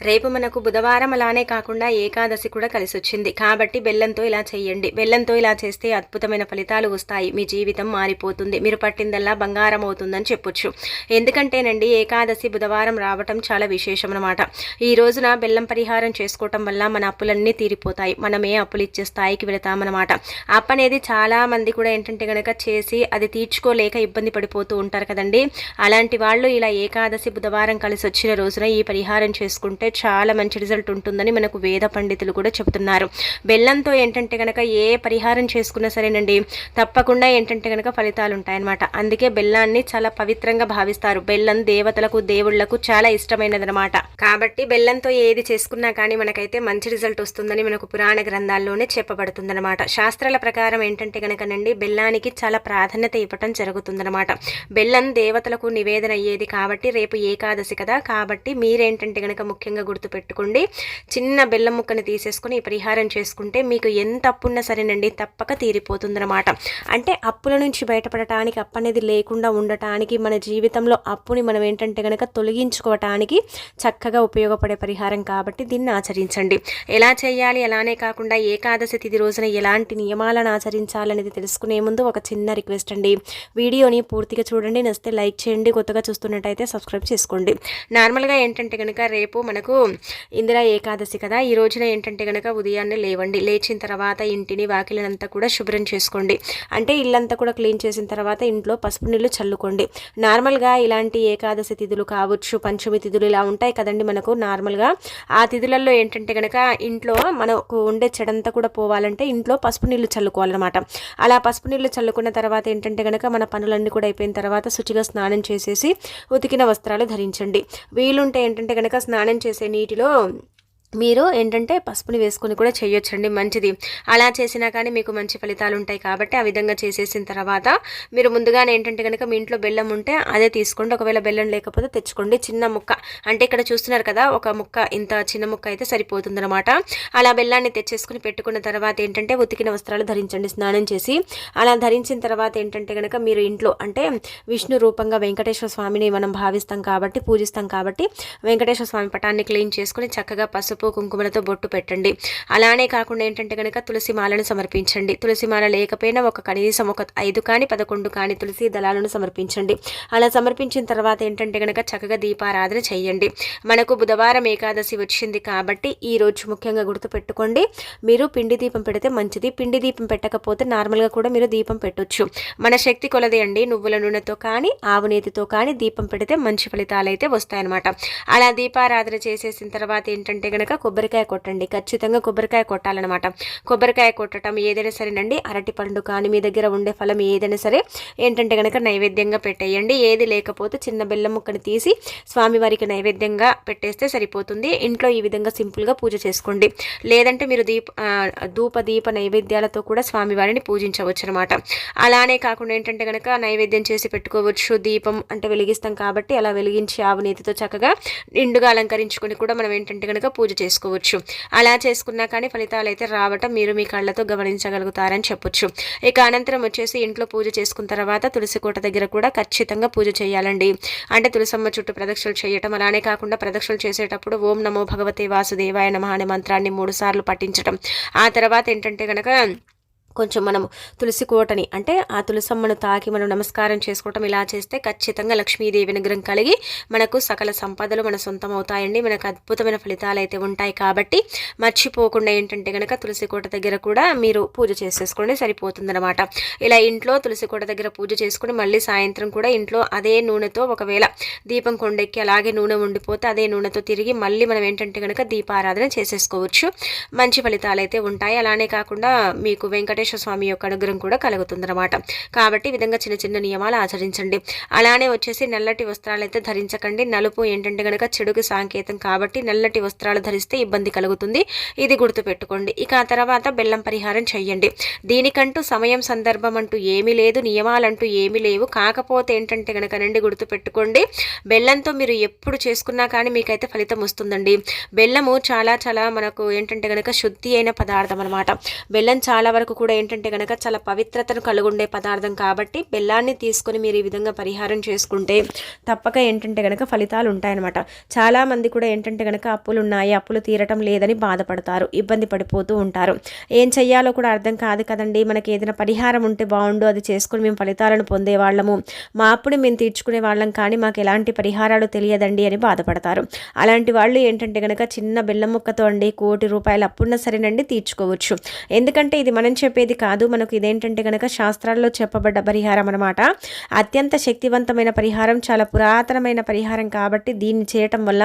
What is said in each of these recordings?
రేపు మనకు బుధవారం అలానే కాకుండా ఏకాదశి కూడా కలిసి వచ్చింది కాబట్టి బెల్లంతో ఇలా చేయండి బెల్లంతో ఇలా చేస్తే అద్భుతమైన ఫలితాలు వస్తాయి. మీ జీవితం మారిపోతుంది. మీరు పట్టిందల్లా బంగారం అవుతుందని చెప్పొచ్చు. ఎందుకంటేనండి ఏకాదశి బుధవారం రావటం చాలా విశేషం అనమాట ఈ రోజున బెల్లం పరిహారం చేసుకోవటం వల్ల మన అప్పులన్నీ తీరిపోతాయి. మనమే అప్పులు ఇచ్చే స్థాయికి వెళతామన్నమాట అప్పు అనేది చాలా మంది కూడా ఏంటంటే కనుక చేసి అది తీర్చుకోలేక ఇబ్బంది పడిపోతూ ఉంటారు కదండి. అలాంటి వాళ్ళు ఇలా ఏకాదశి బుధవారం కలిసి వచ్చిన రోజున ఈ పరిహారం చేసుకుంటే చాలా మంచి రిజల్ట్ ఉంటుందని మనకు వేద పండితులు కూడా చెబుతున్నారు. బెల్లంతో ఏంటంటే కనుక ఏ పరిహారం చేసుకున్నా సరేనండి తప్పకుండా ఏంటంటే కనుక ఫలితాలు ఉంటాయన్నమాట. అందుకే బెల్లాన్ని చాలా పవిత్రంగా భావిస్తారు. బెల్లం దేవతలకు దేవుళ్ళకు చాలా ఇష్టమైనదనమాట కాబట్టి బెల్లంతో ఏది చేసుకున్నా కానీ మనకైతే మంచి రిజల్ట్ వస్తుందని మనకు పురాణ గ్రంథాల్లోనే చెప్పబడుతుందన్నమాట. శాస్త్రాల ప్రకారం ఏంటంటే కనుకనండి బెల్లానికి చాలా ప్రాధాన్యత ఇవ్వటం జరుగుతుందన్నమాట. బెల్లం దేవతలకు నివేదన అయ్యేది కాబట్టి రేపు ఏకాదశి కదా. కాబట్టి మీరేంటంటే కనుక ముఖ్యంగా ముఖ్యంగా గుర్తుపెట్టుకోండి. చిన్న బెల్లం ముక్కని తీసేసుకుని ఈ పరిహారం చేసుకుంటే మీకు ఎంత అప్పున్నా సరేనండి తప్పక తీరిపోతుందన్నమాట. అంటే అప్పుల నుంచి బయటపడటానికి అప్పు అనేది లేకుండా ఉండటానికి మన జీవితంలో అప్పుని మనం ఏంటంటే కనుక తొలగించుకోవటానికి చక్కగా ఉపయోగపడే పరిహారం కాబట్టి దీన్ని ఆచరించండి. ఎలా చేయాలి అలానే కాకుండా ఏకాదశి తిథి రోజున ఎలాంటి నియమాలను ఆచరించాలనేది తెలుసుకునే ముందు ఒక చిన్న రిక్వెస్ట్ అండి. వీడియోని పూర్తిగా చూడండి నచ్చితే లైక్ చేయండి కొత్తగా చూస్తున్నట్టయితే సబ్స్క్రైబ్ చేసుకోండి. నార్మల్గా ఏంటంటే కనుక రేపు మనకు ఇందిరా ఏకాదశి కదా. ఈ రోజున ఏంటంటే కనుక ఉదయాన్నే లేవండి. లేచిన తర్వాత ఇంటిని వాకిలినంతా కూడా శుభ్రం చేసుకోండి. అంటే ఇల్లంతా కూడా క్లీన్ చేసిన తర్వాత ఇంట్లో పసుపు నీళ్ళు చల్లుకోండి. నార్మల్గా ఇలాంటి ఏకాదశి తిథులు కావచ్చు పంచమి తిథులు ఇలా ఉంటాయి కదండి మనకు నార్మల్గా. ఆ తిథులలో ఏంటంటే కనుక ఇంట్లో మనకు ఉండే చెడంతా కూడా పోవాలంటే ఇంట్లో పసుపు నీళ్ళు చల్లుకోవాలన్నమాట. అలా పసుపు నీళ్ళు చల్లుకున్న తర్వాత ఏంటంటే కనుక మన పనులన్నీ కూడా అయిపోయిన తర్వాత శుచిగా స్నానం చేసేసి ఉతికిన వస్త్రాలు ధరించండి. వీలుంటే ఏంటంటే కనుక స్నానం చేసి చేసే నీటిలో మీరు ఏంటంటే పసుపుని వేసుకొని కూడా చేయొచ్చండి మంచిది. అలా చేసినా కానీ మీకు మంచి ఫలితాలు ఉంటాయి కాబట్టి ఆ విధంగా చేసేసిన తర్వాత మీరు ముందుగానే ఏంటంటే కనుక మీ ఇంట్లో బెల్లం ఉంటే అదే తీసుకోండి. ఒకవేళ బెల్లం లేకపోతే తెచ్చుకోండి. చిన్న ముక్క అంటే ఇక్కడ చూస్తున్నారు కదా ఒక ముక్క ఇంత చిన్న ముక్క అయితే సరిపోతుందన్నమాట. అలా బెల్లాన్ని తెచ్చేసుకుని పెట్టుకున్న తర్వాత ఏంటంటే ఉతికిన వస్త్రాలు ధరించండి స్నానం చేసి. అలా ధరించిన తర్వాత ఏంటంటే కనుక మీరు ఇంట్లో అంటే విష్ణు రూపంగా వెంకటేశ్వర స్వామిని మనం భావిస్తాం కాబట్టి పూజిస్తాం కాబట్టి వెంకటేశ్వర స్వామి పటాన్ని క్లీన్ చేసుకుని చక్కగా పసుపు పసుపు కుంకుమలతో బొట్టు పెట్టండి. అలానే కాకుండా ఏంటంటే కనుక తులసి మాలను సమర్పించండి. తులసి మాల లేకపోయినా ఒక కనీసం ఒక ఐదు కానీ పదకొండు కానీ తులసి దళాలను సమర్పించండి. అలా సమర్పించిన తర్వాత ఏంటంటే కనుక చక్కగా దీపారాధన చేయండి. మనకు బుధవారం ఏకాదశి వచ్చింది కాబట్టి ఈ రోజు ముఖ్యంగా గుర్తుపెట్టుకోండి. మీరు పిండి దీపం పెడితే మంచిది. పిండి దీపం పెట్టకపోతే నార్మల్గా కూడా మీరు దీపం పెట్టొచ్చు. మన శక్తి కొలదే అండి. నువ్వుల నూనెతో కానీ ఆవు నేతితో కానీ దీపం పెడితే మంచి ఫలితాలు అయితే వస్తాయన్నమాట. అలా దీపారాధన చేసేసిన తర్వాత ఏంటంటే కనుక కొబ్బరికాయ కొట్టండి. ఖచ్చితంగా కొబ్బరికాయ కొట్టాలన్నమాట. కొబ్బరికాయ కొట్టడం ఏదైనా సరేనండి అరటి పండు కానీ మీ దగ్గర ఉండే ఫలం ఏదైనా సరే ఏంటంటే కనుక నైవేద్యంగా పెట్టేయండి. ఏది లేకపోతే చిన్న బెల్లం ముక్కని తీసి స్వామివారికి నైవేద్యంగా పెట్టేస్తే సరిపోతుంది. ఇంట్లో ఈ విధంగా సింపుల్గా పూజ చేసుకోండి. లేదంటే మీరు దీప ధూప దీప నైవేద్యాలతో కూడా స్వామివారిని పూజించవచ్చు అనమాట అలానే కాకుండా ఏంటంటే కనుక నైవేద్యం చేసి పెట్టుకోవచ్చు. దీపం అంటే వెలిగిస్తాం కాబట్టి అలా వెలిగించి ఆవు నీతితో చక్కగా నిండుగా అలంకరించుకొని కూడా మనం ఏంటంటే కనుక పూజ చేసుకోవచ్చు. అలా చేసుకున్నా కానీ ఫలితాలు అయితే రావటం మీరు మీ కళ్ళతో గమనించగలుగుతారని చెప్పొచ్చు. ఇక అనంతరం వచ్చేసి ఇంట్లో పూజ చేసుకున్న తర్వాత తులసి కోట దగ్గర కూడా ఖచ్చితంగా పూజ చేయాలండి. అంటే తులసమ్మ చుట్టూ ప్రదక్షిణలు చేయటం అలానే కాకుండా ప్రదక్షిణలు చేసేటప్పుడు ఓం నమో భగవతే వాసుదేవాయ నమ అనే మంత్రాన్ని మూడు సార్లు పఠించడం ఆ తర్వాత ఏంటంటే కనుక కొంచెం మనం తులసి కోటని అంటే ఆ తులసమ్మను తాకి మనం నమస్కారం చేసుకోవటం ఇలా చేస్తే ఖచ్చితంగా లక్ష్మీదేవి విగ్రహం కలిగి మనకు సకల సంపదలు మన సొంతం అవుతాయండి మనకు అద్భుతమైన ఫలితాలు అయితే ఉంటాయి కాబట్టి మర్చిపోకుండా ఏంటంటే కనుక తులసి కోట దగ్గర కూడా మీరు పూజ చేసేసుకోండి సరిపోతుందనమాట ఇలా ఇంట్లో తులసి కోట దగ్గర పూజ చేసుకుని మళ్ళీ సాయంత్రం కూడా ఇంట్లో అదే నూనెతో ఒకవేళ దీపం కొండెక్కి అలాగే నూనె ఉండిపోతే అదే నూనెతో తిరిగి మళ్ళీ మనం ఏంటంటే కనుక దీపారాధన చేసేసుకోవచ్చు. మంచి ఫలితాలు అయితే ఉంటాయి. అలానే కాకుండా మీకు వెంకటేశ్వర వెంకటేశ్వర స్వామి యొక్క అనుగ్రహం కూడా కలుగుతుందన్నమాట. కాబట్టి విధంగా చిన్న చిన్న నియమాలు ఆచరించండి. అలానే వచ్చేసి నల్లటి వస్త్రాలు అయితే ధరించకండి. నలుపు ఏంటంటే కనుక చెడుకు సాంకేతం కాబట్టి నల్లటి వస్త్రాలు ధరిస్తే ఇబ్బంది కలుగుతుంది. ఇది గుర్తుపెట్టుకోండి. ఇక ఆ తర్వాత బెల్లం పరిహారం చెయ్యండి. దీనికంటూ సమయం సందర్భం అంటూ ఏమీ లేదు. నియమాలంటూ ఏమీ లేవు. కాకపోతే ఏంటంటే కనుక నండి గుర్తుపెట్టుకోండి. బెల్లంతో మీరు ఎప్పుడు చేసుకున్నా కానీ మీకైతే ఫలితం వస్తుందండి. బెల్లము చాలా చాలా మనకు ఏంటంటే కనుక శుద్ధి అయిన పదార్థం అనమాట బెల్లం చాలా వరకు కూడా ఏంటంటే కనుక చాలా పవిత్రతను కలుగుండే పదార్థం కాబట్టి బెల్లాన్ని తీసుకొని మీరు ఈ విధంగా పరిహారం చేసుకుంటే తప్పక ఏంటంటే కనుక ఫలితాలు ఉంటాయన్నమాట. చాలామంది కూడా ఏంటంటే కనుక అప్పులు ఉన్నాయి అప్పులు తీరటం లేదని బాధపడతారు ఇబ్బంది పడిపోతూ ఉంటారు. ఏం చెయ్యాలో కూడా అర్థం కాదు కదండి. మనకి ఏదైనా పరిహారం ఉంటే బాగుండు అది చేసుకుని మేము ఫలితాలను పొందేవాళ్ళము. మా అప్పుడు మేము తీర్చుకునే వాళ్ళం కానీ మాకు ఎలాంటి పరిహారాలు తెలియదండి అని బాధపడతారు. అలాంటి వాళ్ళు ఏంటంటే కనుక చిన్న బెల్లం ముక్కతో అండి కోటి రూపాయలు అప్పున్న సరేనండి తీర్చుకోవచ్చు. ఎందుకంటే ఇది మనం చెప్పేది కాదు. మనకు ఇదేంటంటే కనుక శాస్త్రాల్లో చెప్పబడ్డ పరిహారం అనమాట అత్యంత శక్తివంతమైన పరిహారం చాలా పురాతనమైన పరిహారం కాబట్టి దీన్ని చేయటం వల్ల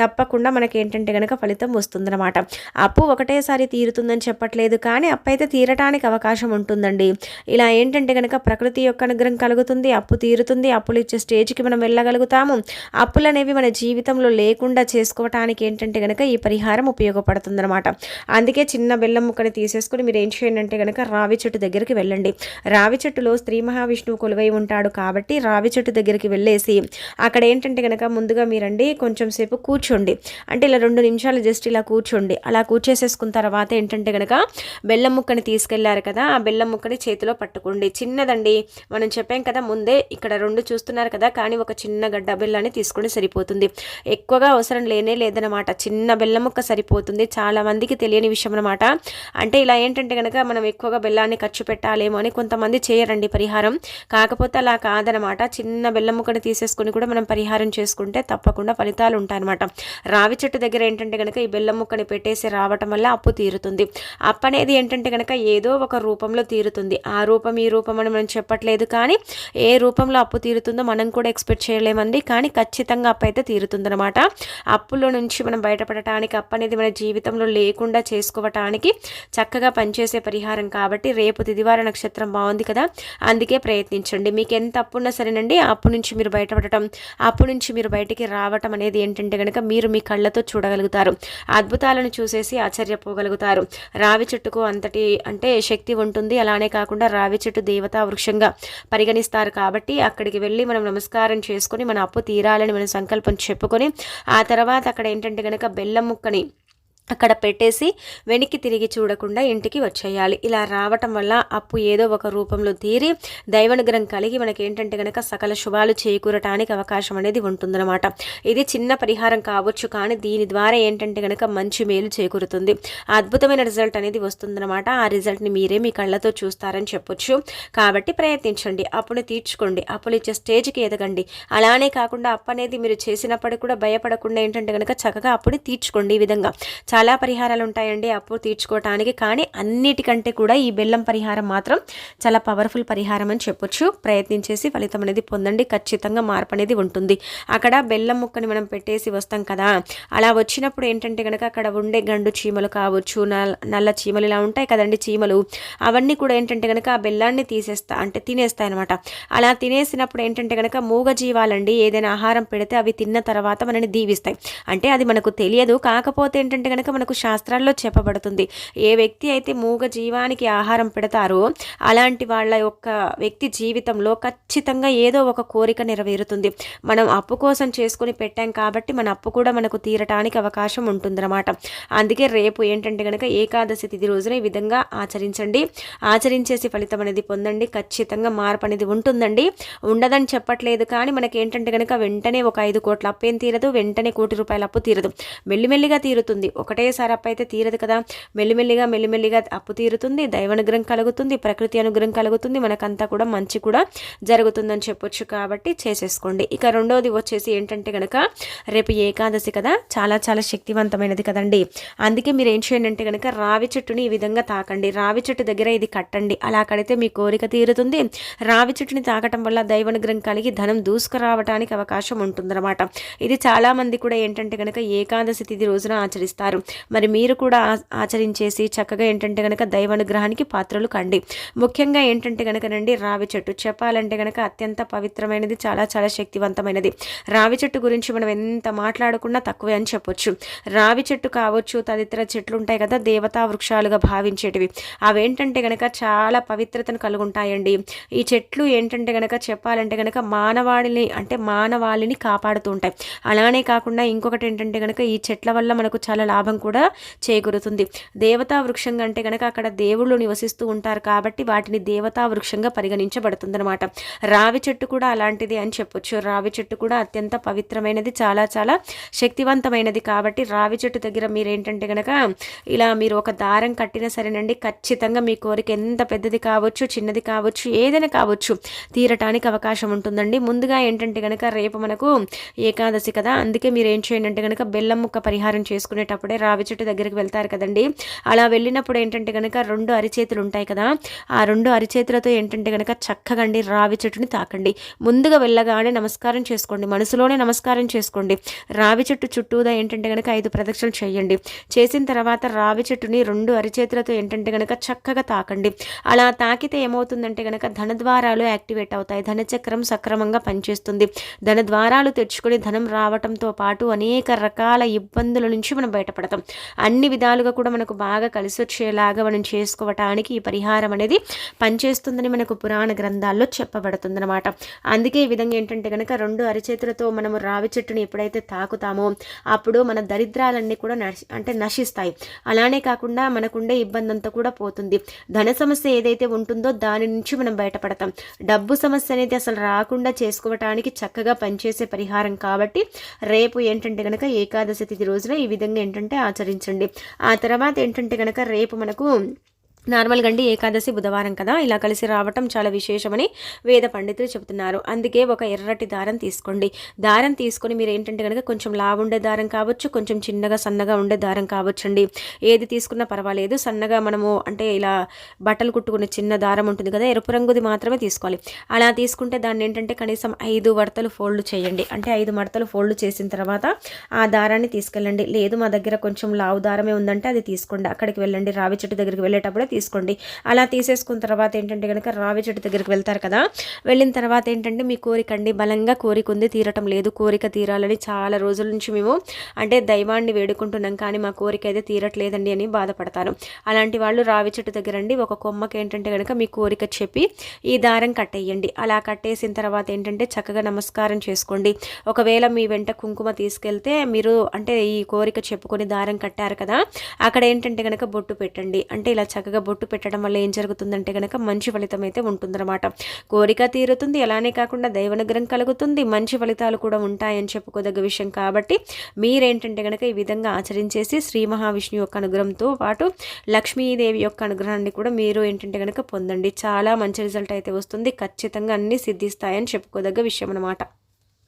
తప్పకుండా మనకి ఏంటంటే కనుక ఫలితం వస్తుందన్నమాట. అప్పు ఒకటేసారి తీరుతుందని చెప్పట్లేదు కానీ అప్పు అయితే తీరటానికి అవకాశం ఉంటుందండి. ఇలా ఏంటంటే కనుక ప్రకృతి యొక్క అనుగ్రహం కలుగుతుంది అప్పు తీరుతుంది అప్పులు ఇచ్చే స్టేజ్కి మనం వెళ్ళగలుగుతాము. అప్పులు అనేవి మన జీవితంలో లేకుండా చేసుకోవటానికి ఏంటంటే కనుక ఈ పరిహారం ఉపయోగపడుతుందనమాట అందుకే చిన్న బెల్లం ముక్కని తీసేసుకుని మీరు ఏం చేయండి అంటే కనుక రావి చెట్టు దగ్గరికి వెళ్ళండి. రావి చెట్టులో శ్రీ మహావిష్ణువు కొలువై ఉంటాడు కాబట్టి రావి చెట్టు దగ్గరికి వెళ్ళేసి అక్కడ ఏంటంటే కనుక ముందుగా మీరండి కొంచెం సేపు కూర్చోండి. అంటే ఇలా రెండు నిమిషాలు జస్ట్ ఇలా కూర్చోండి. అలా కూర్చేసేసుకున్న తర్వాత ఏంటంటే కనుక బెల్లం ముక్కని తీసుకెళ్ళారు కదా ఆ బెల్లం ముక్కని చేతిలో పట్టుకోండి. చిన్నదండి మనం చెప్పాం కదా ముందే ఇక్కడ రెండు చూస్తున్నారు కదా కానీ ఒక చిన్న గడ్డ బెల్లాన్ని తీసుకుని సరిపోతుంది. ఎక్కువగా అవసరం లేనే లేదనమాట చిన్న బెల్లం ముక్క సరిపోతుంది. చాలా మందికి తెలియని విషయం అనమాట అంటే ఇలా ఏంటంటే కనుక మనం ఎక్కువగా బెల్లాన్ని ఖర్చు పెట్టాలేమో అని కొంతమంది చేయరండి పరిహారం. కాకపోతే అలా కాదనమాట. చిన్న బెల్లం ముక్కని తీసేసుకొని కూడా మనం పరిహారం చేసుకుంటే తప్పకుండా ఫలితాలు ఉంటాయన్నమాట. రావి చెట్టు దగ్గర ఏంటంటే కనుక ఈ బెల్లం ముక్కని పెట్టేసి రావటం వల్ల అప్పు తీరుతుంది. అప్పు అనేది ఏంటంటే కనుక ఏదో ఒక రూపంలో తీరుతుంది. ఆ రూపం ఈ రూపం అని మనం చెప్పట్లేదు కానీ ఏ రూపంలో అప్పు తీరుతుందో మనం కూడా ఎక్స్పెక్ట్ చేయలేమండి. కానీ ఖచ్చితంగా అప్పు అయితే తీరుతుందనమాట అప్పులో నుంచి మనం బయటపడటానికి అప్పు అనేది మన జీవితంలో లేకుండా చేసుకోవటానికి చక్కగా పనిచేసే పరిహారం కాబట్టి రేపు తిదివార నక్షత్రం బాగుంది కదా? అందుకే ప్రయత్నించండి. మీకు ఎంత అప్పు ఉన్నా సరేనండి అప్పు నుంచి మీరు బయటపడటం అప్పు నుంచి మీరు బయటికి రావటం అనేది ఏంటంటే కనుక మీరు మీ కళ్ళతో చూడగలుగుతారు. అద్భుతాలను చూసేసి ఆశ్చర్యపోగలుగుతారు. రావి చెట్టుకు అంతటి అంటే శక్తి ఉంటుంది. అలానే కాకుండా రావి చెట్టు దేవతా వృక్షంగా పరిగణిస్తారు కాబట్టి అక్కడికి వెళ్ళి మనం నమస్కారం చేసుకొని మన అప్పు తీరాలని మనం సంకల్పం చెప్పుకొని ఆ తర్వాత అక్కడ ఏంటంటే కనుక బెల్లం ముక్కని అక్కడ పెట్టేసి వెనక్కి తిరిగి చూడకుండా ఇంటికి వచ్చేయాలి. ఇలా రావటం వల్ల అప్పు ఏదో ఒక రూపంలో తీరి దైవనుగ్రహం కలిగి మనకి ఏంటంటే కనుక సకల శుభాలు చేకూరటానికి అవకాశం అనేది ఉంటుందన్నమాట. ఇది చిన్న పరిహారం కావచ్చు కానీ దీని ద్వారా ఏంటంటే కనుక మంచి మేలు చేకూరుతుంది. అద్భుతమైన రిజల్ట్ అనేది వస్తుందన్నమాట. ఆ రిజల్ట్ని మీరే మీ కళ్ళతో చూస్తారని చెప్పొచ్చు. కాబట్టి ప్రయత్నించండి. అప్పుని తీర్చుకోండి. అప్పులు ఇచ్చే స్టేజ్కి ఎదగండి. అలానే కాకుండా అప్పు అనేది మీరు చేసినప్పటికీ కూడా భయపడకుండా ఏంటంటే కనుక చక్కగా అప్పుని తీర్చుకోండి ఈ విధంగా. చాలా పరిహారాలు ఉంటాయండి అప్పు తీర్చుకోవటానికి కానీ అన్నిటికంటే కూడా ఈ బెల్లం పరిహారం మాత్రం చాలా పవర్ఫుల్ పరిహారం అని చెప్పొచ్చు. ప్రయత్నించేసి ఫలితం అనేది పొందండి. ఖచ్చితంగా మార్పు అనేది ఉంటుంది. అక్కడ బెల్లం ముక్కని మనం పెట్టేసి వస్తాం కదా అలా వచ్చినప్పుడు ఏంటంటే కనుక అక్కడ ఉండే గండు చీమలు కావచ్చు నల్ల చీమలు ఇలా ఉంటాయి కదండి చీమలు అవన్నీ కూడా ఏంటంటే కనుక ఆ బెల్లాన్ని తీసేస్తా అంటే తినేస్తాయి అనమాట అలా తినేసినప్పుడు ఏంటంటే కనుక మూగ జీవాలండి ఏదైనా ఆహారం పెడితే అవి తిన్న తర్వాత మనని దీవిస్తాయి. అంటే అది మనకు తెలియదు. కాకపోతే ఏంటంటే కనుక మనకు శాస్త్రాల్లో చెప్పబడుతుంది. ఏ వ్యక్తి అయితే మూగ జీవానికి ఆహారం పెడతారో అలాంటి వాళ్ళ యొక్క వ్యక్తి జీవితంలో ఖచ్చితంగా ఏదో ఒక కోరిక నెరవేరుతుంది. మనం అప్పు కోసం చేసుకుని పెట్టాం కాబట్టి మన అప్పు కూడా మనకు తీరటానికి అవకాశం ఉంటుందన్నమాట. అందుకే రేపు ఏంటంటే కనుక ఏకాదశి తిథి రోజున ఈ విధంగా ఆచరించండి. ఆచరించేసి ఫలితం అనేది పొందండి. ఖచ్చితంగా మార్పు అనేది ఉంటుందండి. ఉండదని చెప్పట్లేదు కానీ మనకి ఏంటంటే కనుక వెంటనే ఒక ఐదు కోట్ల ఏం తీరదు. వెంటనే కోటి రూపాయల అప్పు తీరదు. మెల్లిమెల్లిగా తీరుతుంది. ఒకటేసారి అప్పు అయితే తీరదు కదా. మెల్లిమెల్లిగా మెల్లిమెల్లిగా అప్పు తీరుతుంది దైవానుగ్రహం కలుగుతుంది ప్రకృతి అనుగ్రహం కలుగుతుంది మనకంతా కూడా మంచి కూడా జరుగుతుందని చెప్పొచ్చు కాబట్టి చేసేసుకోండి. ఇక రెండోది వచ్చేసి ఏంటంటే కనుక రేపు ఏకాదశి కదా చాలా చాలా శక్తివంతమైనది కదండి. అందుకే మీరు ఏం చేయండి అంటే కనుక రావి చెట్టుని ఈ విధంగా తాకండి. రావి చెట్టు దగ్గర ఇది కట్టండి. అలా కడితే మీ కోరిక తీరుతుంది. రావి చెట్టుని తాకటం వల్ల దైవానుగ్రహం కలిగి ధనం దూసుకురావడానికి అవకాశం ఉంటుందన్నమాట. ఇది చాలామంది కూడా ఏంటంటే కనుక ఏకాదశి తిథి రోజున ఆచరిస్తారు. మరి మీరు కూడా ఆచరించేసి చక్కగా ఏంటంటే కనుక దైవానుగ్రహానికి పాత్రలు కండి. ముఖ్యంగా ఏంటంటే కనుకనండి రావి చెట్టు. చెప్పాలంటే కనుక అత్యంత పవిత్రమైనది చాలా చాలా శక్తివంతమైనది. రావి చెట్టు గురించి మనం ఎంత మాట్లాడుకున్నా తక్కువే అని చెప్పొచ్చు. రావి చెట్టు కావచ్చు తదితర చెట్లు ఉంటాయి కదా దేవతా వృక్షాలుగా భావించేటివి. అవేంటంటే కనుక చాలా పవిత్రతను కలుగుంటాయండి. ఈ చెట్లు ఏంటంటే కనుక చెప్పాలంటే కనుక మానవాళిని అంటే మానవాళిని కాపాడుతూ ఉంటాయి. అలానే కాకుండా ఇంకొకటి ఏంటంటే కనుక ఈ చెట్ల వల్ల మనకు చాలా లాభం లాభం కూడా చేకూరుతుంది. దేవతా వృక్షం అంటే కనుక అక్కడ దేవుళ్ళు నివసిస్తూ ఉంటారు కాబట్టి వాటిని దేవతా వృక్షంగా పరిగణించబడుతుందనమాట రావి చెట్టు కూడా అలాంటిది అని చెప్పొచ్చు. రావి చెట్టు కూడా అత్యంత పవిత్రమైనది చాలా చాలా శక్తివంతమైనది కాబట్టి రావి చెట్టు దగ్గర మీరు ఏంటంటే కనుక ఇలా మీరు ఒక దారం కట్టినా సరేనండి ఖచ్చితంగా మీ కోరిక ఎంత పెద్దది కావచ్చు చిన్నది కావచ్చు ఏదైనా కావచ్చు తీరటానికి అవకాశం ఉంటుందండి. ముందుగా ఏంటంటే కనుక రేపు మనకు ఏకాదశి కదా అందుకే మీరు ఏం చేయండి అంటే కనుక బెల్లం ముక్క పరిహారం చేసుకునేటప్పుడే రావి చెట్టు దగ్గరికి వెళ్తారు కదండి. అలా వెళ్ళినప్పుడు ఏంటంటే కనుక రెండు అరిచేతులు ఉంటాయి కదా ఆ రెండు అరిచేతులతో ఏంటంటే కనుక చక్కగా అండి రావి చెట్టుని తాకండి. ముందుగా వెళ్ళగానే నమస్కారం చేసుకోండి మనసులోనే నమస్కారం చేసుకోండి. రావి చెట్టు చుట్టూదా ఏంటంటే కనుక ఐదు ప్రదక్షిణలు చేయండి. చేసిన తర్వాత రావి చెట్టుని రెండు అరిచేతులతో ఏంటంటే కనుక చక్కగా తాకండి. అలా తాకితే ఏమవుతుందంటే కనుక ధనద్వారాలు యాక్టివేట్ అవుతాయి ధనచక్రం సక్రమంగా పనిచేస్తుంది. ధన ద్వారాలు తెచ్చుకొని ధనం రావటంతో పాటు అనేక రకాల ఇబ్బందుల నుంచి మనం బయటపడతాం. అన్ని విధాలుగా కూడా మనకు బాగా కలిసి వచ్చేలాగా మనం చేసుకోవటానికి ఈ పరిహారం అనేది పనిచేస్తుందని మనకు పురాణ గ్రంథాల్లో చెప్పబడుతుందన్నమాట. అందుకే ఈ విధంగా ఏంటంటే కనుక రెండు అరిచేతులతో మనము రావి చెట్టుని ఎప్పుడైతే తాకుతామో అప్పుడు మన దరిద్రాలన్నీ కూడా నశి అంటే నశిస్తాయి. అలానే కాకుండా మనకుండే ఇబ్బంది అంతా కూడా పోతుంది. ధన సమస్య ఏదైతే ఉంటుందో దాని నుంచి మనం బయటపడతాం. డబ్బు సమస్య అనేది అసలు రాకుండా చేసుకోవటానికి చక్కగా పనిచేసే పరిహారం కాబట్టి రేపు ఏంటంటే కనుక ఏకాదశి తిథి రోజున ఈ విధంగా ఏంటంటే ఆచరించండి. ఆ తర్వాత ఏంటంటే కనుక రేపు మనకు నార్మల్గా అండి ఏకాదశి బుధవారం కదా ఇలా కలిసి రావటం చాలా విశేషమని వేద పండితులు చెబుతున్నారు. అందుకే ఒక ఎర్రటి దారం తీసుకోండి. దారం తీసుకొని మీరు ఏంటంటే కనుక కొంచెం లావుండే దారం కావచ్చు కొంచెం చిన్నగా సన్నగా ఉండే దారం కావచ్చు అండి ఏది తీసుకున్నా పర్వాలేదు. సన్నగా మనము అంటే ఇలా బట్టలు కుట్టుకునే చిన్న దారం ఉంటుంది కదా ఎరుపు రంగుది మాత్రమే తీసుకోవాలి. అలా తీసుకుంటే దాన్ని ఏంటంటే కనీసం ఐదు వడతలు ఫోల్డ్ చేయండి. అంటే ఐదు మడతలు ఫోల్డ్ చేసిన తర్వాత ఆ దారాన్ని తీసుకెళ్ళండి. లేదు మా దగ్గర కొంచెం లావు దారమే ఉందంటే అది తీసుకోండి. అక్కడికి వెళ్ళండి. రావి చెట్టు దగ్గరికి వెళ్ళేటప్పుడే తీసుకోండి. అలా తీసేసుకున్న తర్వాత ఏంటంటే కనుక రావి చెట్టు దగ్గరికి వెళ్తారు కదా వెళ్ళిన తర్వాత ఏంటంటే మీ కోరిక అండి బలంగా కోరిక ఉంది తీరటం లేదు. కోరిక తీరాలని చాలా రోజుల నుంచి మేము అంటే దైవాన్ని వేడుకుంటున్నాం కానీ మా కోరిక అయితే తీరట్లేదండి అని బాధపడతారు అలాంటి వాళ్ళు రావి చెట్టు దగ్గర అండి ఒక కొమ్మకి ఏంటంటే కనుక మీ కోరిక చెప్పి ఈ దారం కట్టేయండి. అలా కట్టేసిన తర్వాత ఏంటంటే చక్కగా నమస్కారం చేసుకోండి. ఒకవేళ మీ వెంట కుంకుమ తీసుకెళ్తే మీరు అంటే ఈ కోరిక చెప్పుకొని దారం కట్టారు కదా అక్కడ ఏంటంటే కనుక బొట్టు పెట్టండి. అంటే ఇలా చక్కగా చక్కగా బొట్టు పెట్టడం వల్ల ఏం జరుగుతుందంటే కనుక మంచి ఫలితం అయితే ఉంటుందన్నమాట. కోరిక తీరుతుంది అలానే కాకుండా దైవనుగ్రహం కలుగుతుంది మంచి ఫలితాలు కూడా ఉంటాయని చెప్పుకోదగ్గ విషయం కాబట్టి మీరేంటంటే కనుక ఈ విధంగా ఆచరించేసి శ్రీ మహావిష్ణు యొక్క అనుగ్రహంతో పాటు లక్ష్మీదేవి యొక్క అనుగ్రహాన్ని కూడా మీరు ఏంటంటే కనుక పొందండి. చాలా మంచి రిజల్ట్ అయితే వస్తుంది. ఖచ్చితంగా అన్నీ సిద్ధిస్తాయని చెప్పుకోదగ్గ విషయం అనమాట